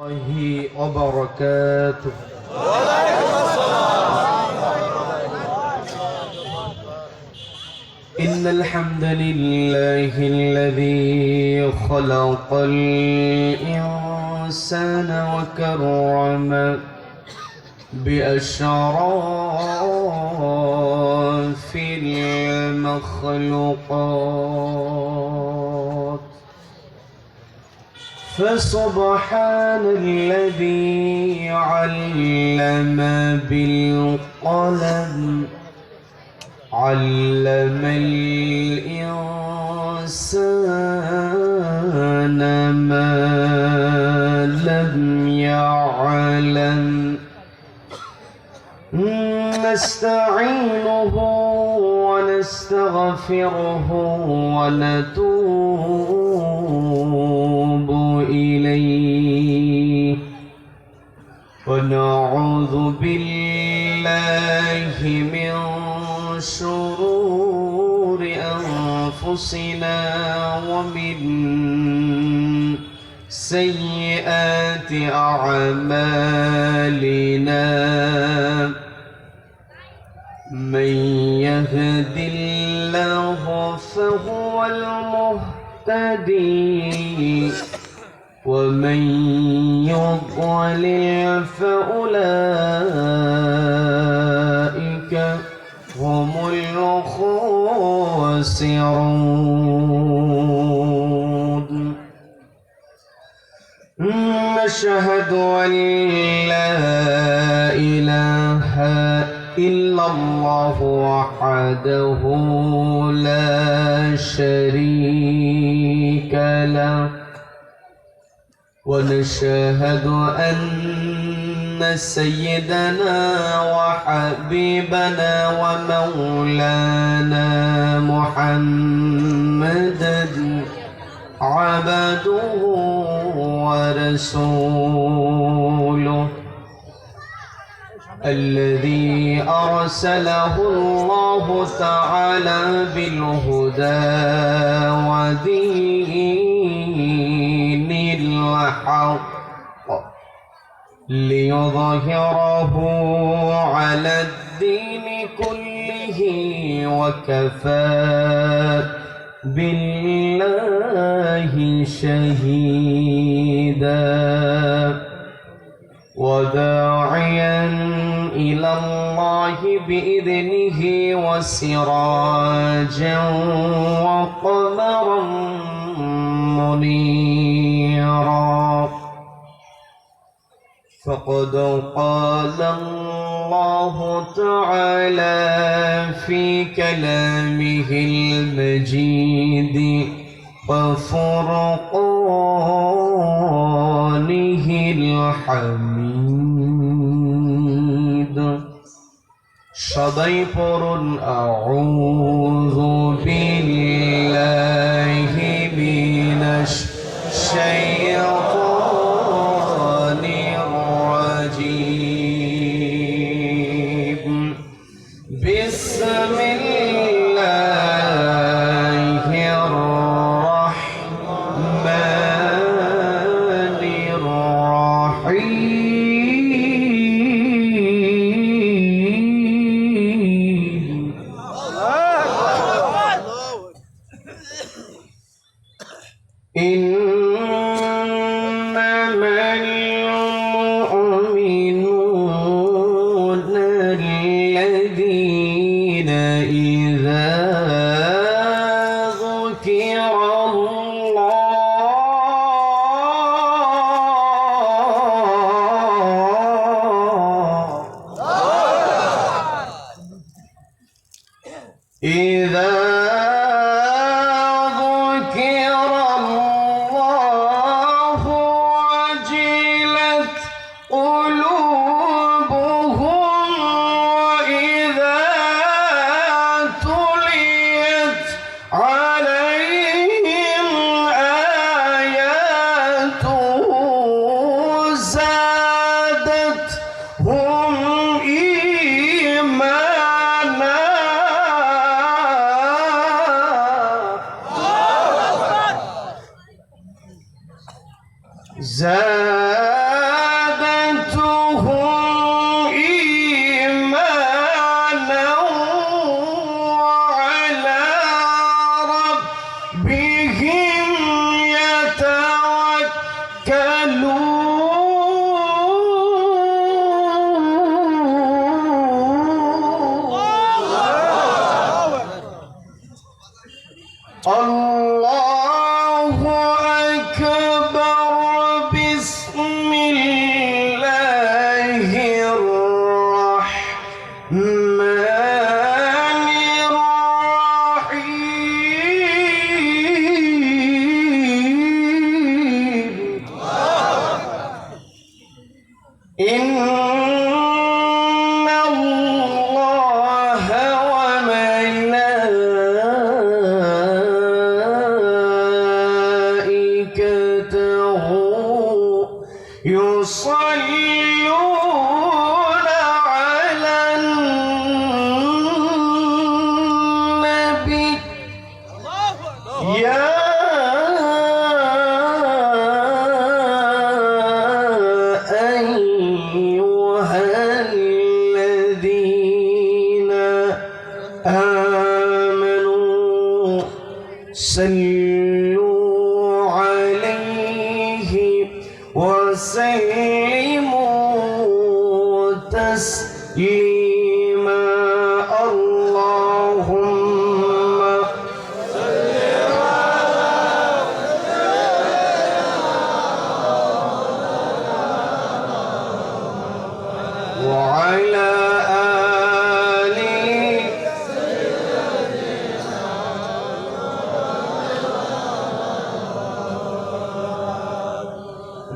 الله وبركاته. إن الحمد لله الذي خلق الإنسان وكرم بأشراف المخلوقات. فسبحان الذي علم بالقلم علم الإنسان ما لم يعلم. نستعينه ونستغفره ونتوب ونعوذ بالله من شرور أنفسنا ومن سيئات أعمالنا. من يهد الله فهو المهتدي ومن يضلل فأولئك هم الخاسرون. نشهد أن لا إله إلا الله وحده لا شريك له. ونشهد أن سيدنا وحبيبنا ومولانا محمدا عبده ورسوله الذي أرسله الله تعالى بالهدى ودين الحق ليظهره على الدين كله وكفى بالله شهيدا وداعيا إلى الله بإذنه وسراجا وقمرا منيرا فقد قال الله تعالى في كلامه المجيد وفرقانه الحميد সবাই পড়ুন আউযু বিল্লাহি মিনাশ shame.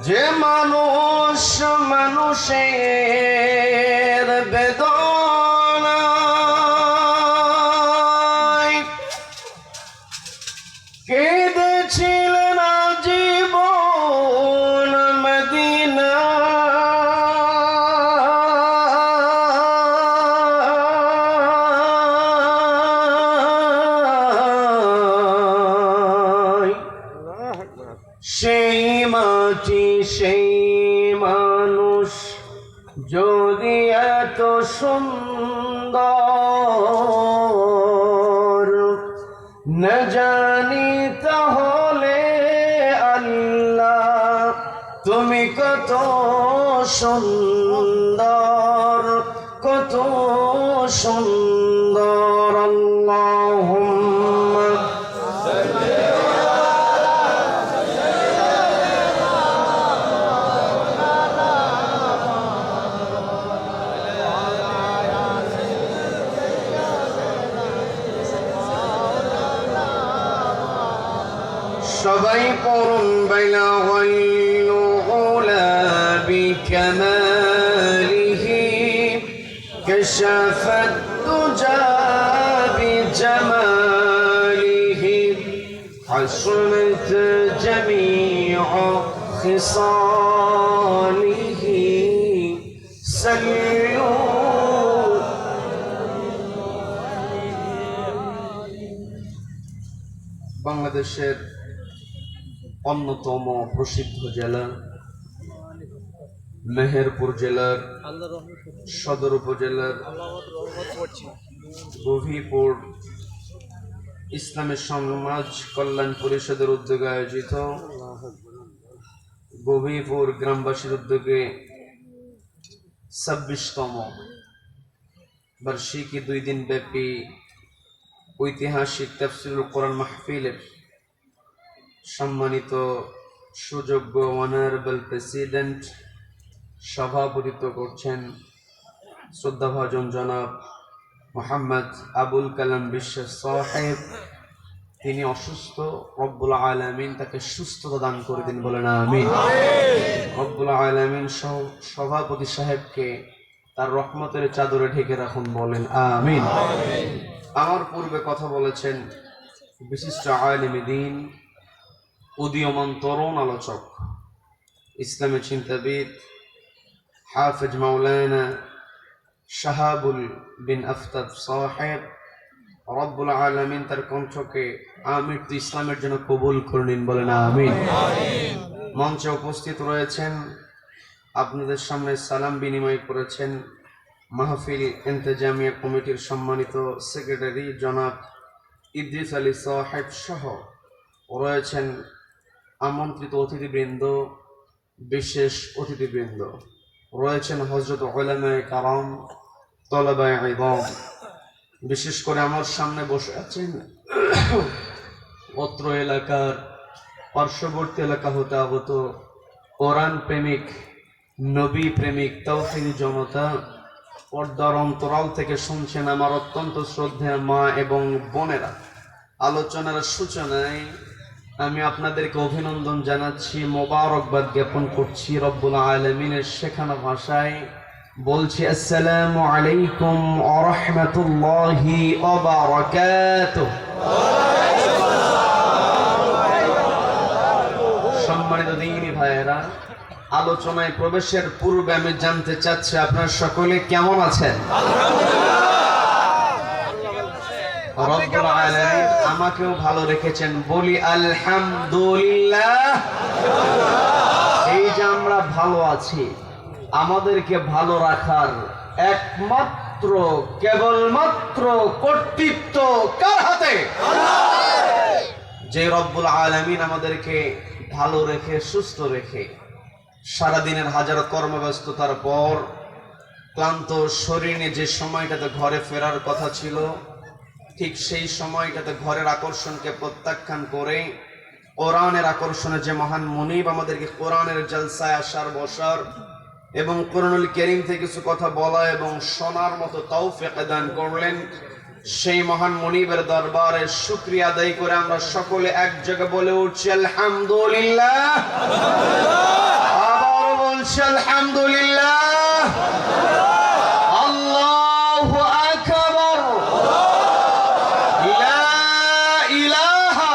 যে মানুষ মানুষের না জানি তাহলে আল্লাহ তুমি কত সুন্দর কত সুন্দর كشف الدجى بجماله حسنت جميع خصاله سلوا বাংলাদেশের অন্যতম প্রসিদ্ধ জেলা মেহেরপুর জেলার সদর উপজেলার গভীপুর ইসলামের সমাজ কল্যাণ পরিষদের উদ্যোগে আয়োজিত গভীপুর গ্রামবাসীর উদ্যোগে ছাব্বিশতম বার্ষিকী দুই দিন ব্যাপী ঐতিহাসিক তাফসিরুল কোরআন মাহফিলের সম্মানিত সুযোগ্য অনারেবল প্রেসিডেন্ট সভাপতিত্ব করছেন শ্রদ্ধাভাজন জনাব মোহাম্মদ আবুল কালাম বিশ্বাস সাহেব। তিনি অসুস্থ রব্বুল আলামিন তাকে সুস্থতা দান করে দিন বলেন আমিন। রব্বুল আলামিন সহ সভাপতি সাহেবকে তার রহমতের চাদরে ঢেকে রাখুন বলেন আমিন। আমার পূর্বে কথা বলেছেন বিশিষ্ট আলিমী দিন উদীয়মান তরুণ আলোচক ইসলামী চিন্তাবিদ হাফেজ মাওলানা শাহাবুল বিন আফতাব সাহেব রব্বুল আলমিন তার কণ্ঠকে আমির তো ইসলামের জন্য কবুল করে নিন বলেন আমিন। মঞ্চে উপস্থিত রয়েছেন আপনাদের সামনে সালাম বিনিময় করেছেন মাহফিল ইন্তেজামিয়া কমিটির সম্মানিত সেক্রেটারি জনাব ইদ্রিস আলী সাহেব সহ রয়েছেন আমন্ত্রিত অতিথিবৃন্দ বিশেষ অতিথিবৃন্দ। রয়েছেন হজরত ওলামায় কারাম, তলাবায় এবং বিশেষ করে আমার সামনে বসে আছেন অত্র এলাকার পার্শ্ববর্তী এলাকা হতে আগত কোরআন প্রেমিক, নবী প্রেমিক তৌফিনী জনতা, পর্দার অন্তরাল থেকে শুনছেন আমার অত্যন্ত শ্রদ্ধেয় মা এবং বোনেরা। আলোচনার সূচনায় আমি আপনাদেরকে অভিনন্দন জানাচ্ছি, মোবারকবাদ জ্ঞাপন করছি রব্বুল আলমিনের শেখানো ভাষায়। বলছি, আসসালামু আলাইকুম আরহামতুল্লাহি সম্মানিত দিনী ভাইয়েরা, আলোচনায় প্রবেশের পূর্বে আমি জানতে চাচ্ছি, আপনার সকলে কেমন আছেন? আমাকেও ভালো রেখেছেন। বলি আলহামদুলিল্লাহ। এই যে আমরা ভালো আছি, আমাদেরকে ভালো রাখার একমাত্র, কেবলমাত্র কর্তৃত্ব কার হাতে? যে রব্বুল আলামিন আমাদেরকে ভালো রেখে, সুস্থ রেখে, সারাদিনের হাজারো কর্মব্যস্ততার পর ক্লান্ত শরীরে যে সময়টাতে ঘরে ফেরার কথা ছিল ঠিক সেই সময়টাতে ঘরের আকর্ষণকে প্রত্যাখ্যান করে কোরআনের আকর্ষণে যে মহান মনিব আমাদেরকে কোরআনের জলসায় আসার, বসার এবং কোরআনুল করিম থেকে কিছু কথা বলা এবং শোনার মতো তৌফিক দান করলেন। সেই মহান মনিবের দরবারে শুক্রিয়া আদায় করে আমরা সকলে এক জায়গায় বলে উঠছি, আলহামদুলিল্লাহ। আবার বলছি, আলহামদুলিল্লাহ আল্লাহু আকবার লা ইলাহা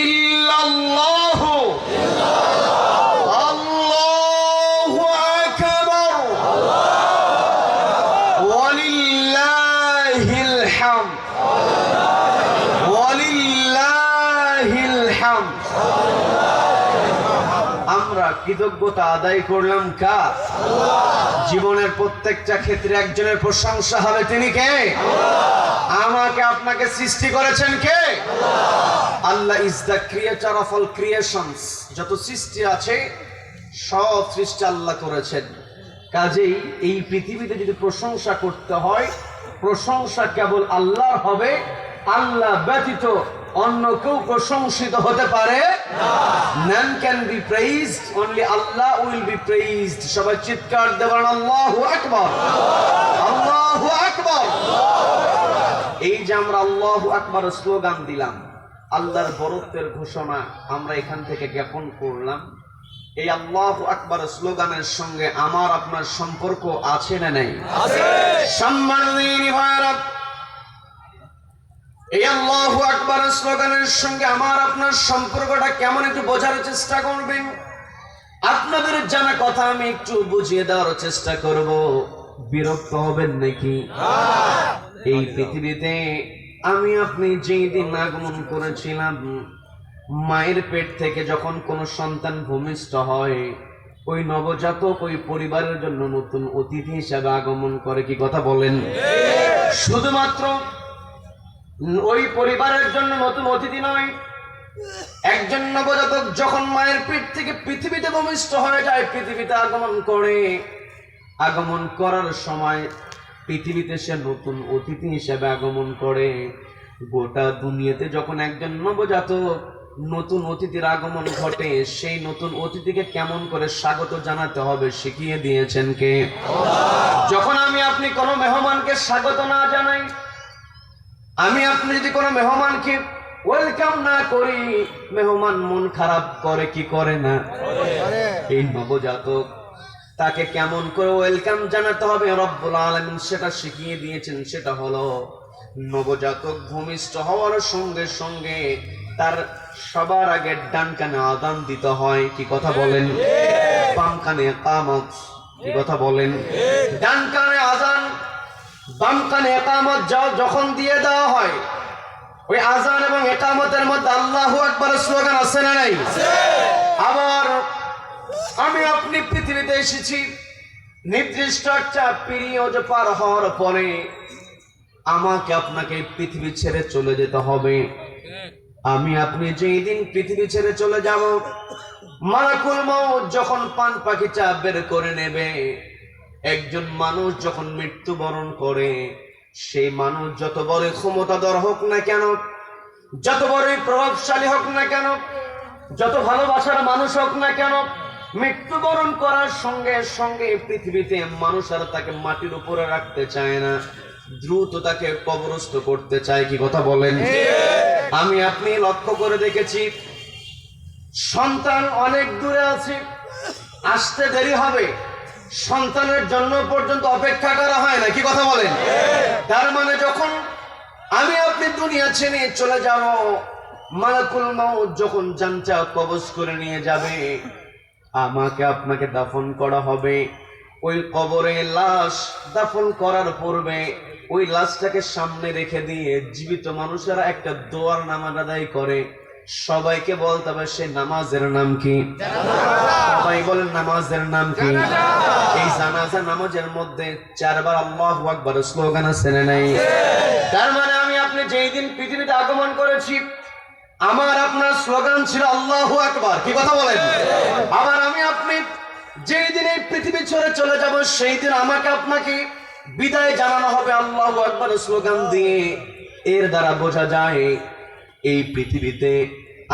ইল্লাল্লাহু আল্লাহু আকবার ওয়ালিল্লাহিল হামদ ওয়ালিল্লাহিল হামদ আমরা কৃতজ্ঞতা আদায় করলাম কার? জীবনের প্রত্যেকটা ক্ষেত্রে একজনের প্রশংসা হবে। তিনি কে? আমাকে আপনাকে সৃষ্টি করেছেন কে? Allah. Is the creator of all creations যত সৃষ্টি আছে সব সৃষ্টি আল্লাহ করেছেন। কাজেই এই পৃথিবীতে যদি প্রশংসা করতে হয় প্রশংসা কেবল আল্লাহর হবে আল্লাহ ব্যতীত অন্য কেউ প্রশংসিত হতে পারে? Be praised only Allah will be praised. সবাই চিৎকার দেবেন আল্লাহু আকবার আল্লাহু আকবার। এই যে আমরা আল্লাহু আকবার স্লোগান দিলাম আল্লাহর বরত্বের ঘোষণা আমরা এখান থেকে জ্ঞাপন করলাম। এই আল্লাহু আকবার স্লোগানের সঙ্গে আমার আপনার সম্পর্ক আছে না নেই? সম্মানিত ভাইরা এই আল্লাহু আকবার স্লোগানের সঙ্গে আমার আপনার সম্পর্কটা কেমন একটু বোঝার চেষ্টা করবেন? আপনাদের জানা কথা আমি একটু বুঝিয়ে দেওয়ার চেষ্টা করব। বিরক্ত হবেন নাকি? এই পৃথিবীতে আমি আপনি যেই দিন আগমন করেছিলাম মায়ের পেট থেকে যখন কোনো সন্তান ভূমিষ্ঠ হয় ওই নবজাতক ওই পরিবারের জন্য নতুন অতিথি হিসাবে আগমন করে কি কথা বলেন? শুধুমাত্র ওই পরিবারের জন্য নতুন অতিথি নয়। একজন নবজাতক যখন মায়ের পেট থেকে পৃথিবীতে ভূমিষ্ঠ হয়ে যায়, পৃথিবীতে আগমন করে। আগমন করার সময় পৃথিবীতে সে নতুন অতিথি হিসেবে আগমন করে। গোটা দুনিয়াতে যখন একজন নবজাতক নতুন অতিথির আগমন ঘটে, সেই নতুন অতিথিকে কেমন করে স্বাগত জানাতে হবে শিখিয়ে দিয়েছেন কে? যখন আমি আপনি কোনো মেহমানকে স্বাগত না জানাই আমি আপনি যদি কোনো মেহমানকে ওয়েলকাম না করি মেহমান মন খারাপ করে কি করে না? এই নবজাতক তাকে কেমন করে ওয়েলকাম জানাতে হবে রব্বুল আলামিন সেটা শিখিয়ে দিয়েছেন সেটা হলো নবজাতক ভূমিষ্ঠ হওয়ার সঙ্গে সঙ্গে তার সবার আগে ডান কানে আদান দিতে হয় কি কথা বলেন? বাম কানে কামত কি কথা বলেন? ডান কানে আজান বাম কানে একামত যাও যখন দিয়ে দেওয়া হয় ওই আজান এবং একামতের মধ্যে আল্লাহ একবার স্লোগান আছে না নাই? আবার আমি আপনি পৃথিবীতে এসেছি নির্দিষ্ট একটা পিরিয়ড পার হওয়ার পরে আমাকে আপনাকে পৃথিবী ছেড়ে চলে যেতে হবে। আমি আপনি যেই দিন পৃথিবী ছেড়ে চলে যাব মালাকুল মৌত যখন পান পাখিটা বের করে নেবে একজন মানুষ যখন মৃত্যুবরণ করে সেই মানুষ যত বড় ক্ষমতাধর হোক না কেন যত বড়ই প্রভাবশালী হোক না কেন যত ভালোবাসার মানুষ হোক না কেন মৃত্যুবরণ করার সঙ্গে সঙ্গে পৃথিবীতে মানুষ আর তাকে মাটির উপরে রাখতে চায় না দ্রুত তাকে কবরস্থ করতে চায় কি কথা বলেন? আমি আপনি লক্ষ্য করে দেখেছি সন্তান অনেক দূরে আছে আসতে দেরি হবে। সন্তানের জন্য পর্যন্ত অপেক্ষা করা হয় না। কি কথা বলেন? তার মানে যখন আমি আপনি দুনিয়া ছেড়ে চলে যাব, মালাকুল মাউত যখন জানচা কবজ করে নিয়ে যাবে, আমাকে আপনাকে দাফন করা হবে। ওই কবরে লাশ দাফন করার পূর্বে ওই লাশটাকে সামনে রেখে দিয়ে জীবিত মানুষেরা একটা দোয়ার নামাজ আদায় করে। সবাইকে বলতে হবে সে নামাজের নাম কি? সবাই বলেন, নামাজের নাম কি? এই জানাজা নামাজের মধ্যে চারবার আল্লাহ আকবার স্লোগান আছে নাই? তার মানে আমি আপনি যেই দিন পৃথিবীতে আগমন করেছি, আমার আপনার স্লোগান ছিল আল্লাহ আকবার। কি কথা বলেন? আবার আমি আপনি যেই দিন এই পৃথিবী ছেড়ে চলে যাব, সেই দিন আমাকে আপনাকে বিদায় জানানো হবে আল্লাহ আকবার স্লোগান দিয়ে। এর দ্বারা বোঝা যায়, এই পৃথিবীতে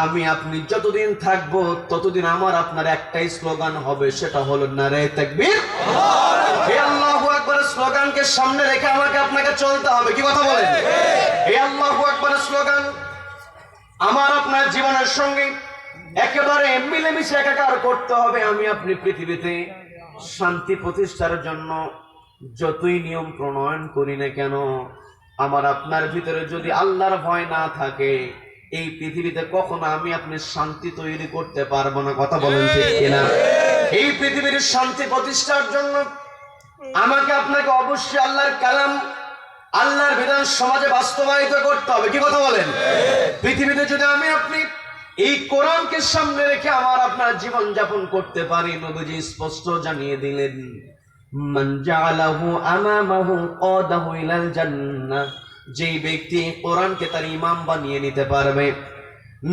আমি আপনি যতদিন থাকব, ততদিন আমার আপনার একটাই স্লোগান হবে, সেটা হলো নারে তাকবীর। এই আল্লাহু স্লোগানকে সামনে রেখে আমাকে আপনাকে চলতে হবে, কি কথা বলেন? এই আল্লাহু আকবারের স্লোগান আমার আপনার জীবনের সঙ্গে একেবারে মিলেমিশে একাকার করতে হবে। আমি আপনি পৃথিবীতে শান্তি প্রতিষ্ঠার জন্য যতই নিয়ম প্রণয়ন করি না কেন, আমার আপনার ভিতরে যদি আল্লাহর ভয় না থাকে এই পৃথিবীতে কখনো আমি আপনি শান্তি তৈরি করতে পারব না কথা বলেন ঠিক কিনা? এই পৃথিবীর শান্তি প্রতিষ্ঠার জন্য আমাকে আপনাকে অবশ্যই আল্লাহর কালাম আল্লাহর বিধান সমাজে বাস্তবায়িত করতে হবে। কি কথা বলেন? পৃথিবীতে যদি আমি আপনি এই কোরআনকে সামনে রেখে আমার আপনার জীবন যাপন করতে পারি নবীজি স্পষ্ট জানিয়ে দিলেন মান জাআলাহু আমামাহু কাদাহু ইলাল জান্নাহ। যেই ব্যক্তি কোরআনকে তার ইমাম বানিয়ে নিতে পারবে।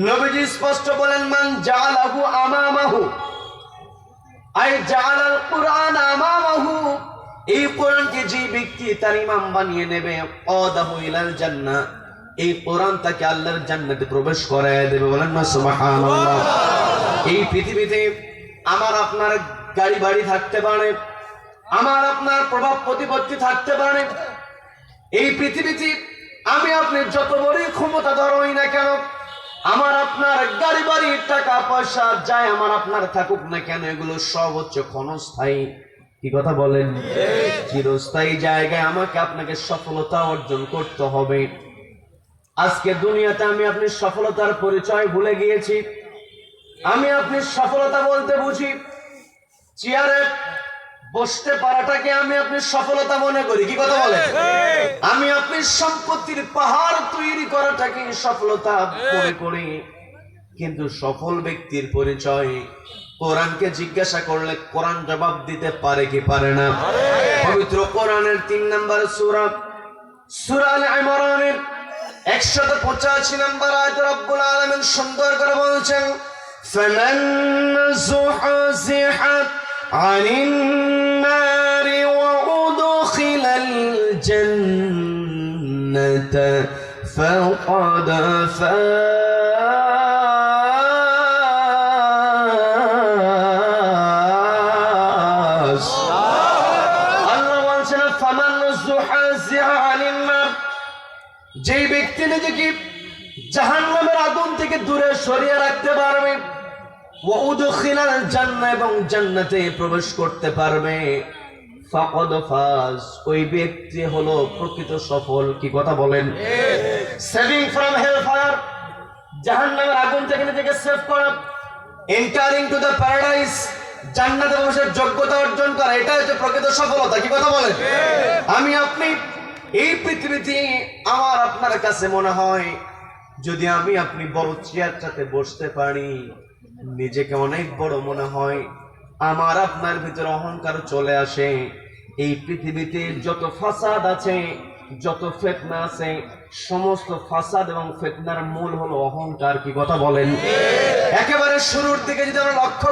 নবীজি স্পষ্ট বলেন, মান জাআলাহু আমামাহু আই জাআলাল কুরআন আমামাহু, এই কোরআনকে যে ব্যক্তি তার ইমাম বানিয়ে নেবে, অদাহু ইলাল জান্নাহ, এই কোরআন তাকে আল্লাহর জান্নাতে প্রবেশ করায় দেবে। বলেন না, সুবহানাল্লাহ। এই পৃথিবীতে আমার আপনার গাড়ি বাড়ি থাকতে পারে, আমার আপনার প্রভাব প্রতিপত্তি থাকতে পারে এই পৃথিবীতে আমি আপনি যত বড়ই ক্ষমতা ধরই না কেন, আমার আপনার গাড়ি, বাড়ি, টাকা, পয়সা যায় আমার আপনার থাকুক না কেন, এগুলো সব হচ্ছে ক্ষণস্থায়ী। কি কথা বলেন? চিরস্থায়ী জায়গায় আমাকে আপনাকে সফলতা অর্জন করতে হবে। আজকে দুনিয়াতে আমি আপনি সফলতার পরিচয় ভুলে গিয়েছি। আমি আপনি সফলতা বলতে বুঝি। চেয়ারে বসতে পারাটাকে আমি আপনি সফলতা মনে করি। কি কথা বলেন? আমি আপনি সম্পত্তির পাহাড় তৈরি করাটাকে সফলতা মনে করি। কিন্তু সফল ব্যক্তির পরিচয় কোরআনকে জিজ্ঞাসা করলে কোরআন জবাব দিতে পারে কি পারে না? পবিত্র কোরআনের তিন নম্বর সুরা সুরাল ইমরানের একশত পঁচাশি নম্বর আয়তর আব্বুল আলমের সুন্দর করে বলছেন ফামান عن النار وأدخل الجنة فقد فاز আল্লাহ বলছেন ফামান জুহাজিহা আনিন নার যেই ব্যক্তি নিজেকে জাহান্নামের আগুন থেকে দূরে সরিয়ে রাখতে পারবে প্রবেশ করতে পারবে। ওই ব্যক্তি হলো প্রকৃত সফল, কি কথা বলেন? এন্টারিং যোগ্যতা অর্জন করা এটা হচ্ছে প্রকৃত সফলতা, কি কথা বলেন? আমি আপনি, এই পৃথিবীতে আমার আপনার কাছে মনে হয়, যদি আমি আপনি বড় চেয়ারটাতে বসতে পারি নিজেকে অনেক বড় মনে হয়। আমার আপনার ভিতরে অহংকার চলে আসে। এই পৃথিবীতে যত ফাসাদ আছে, যত ফেতনা আছে, সমস্ত ফাসাদ এবং ফেতনার মূল হলো অহংকার, কি কথা বলেন? একেবারে শুরুর দিকে যদি আমরা লক্ষ্য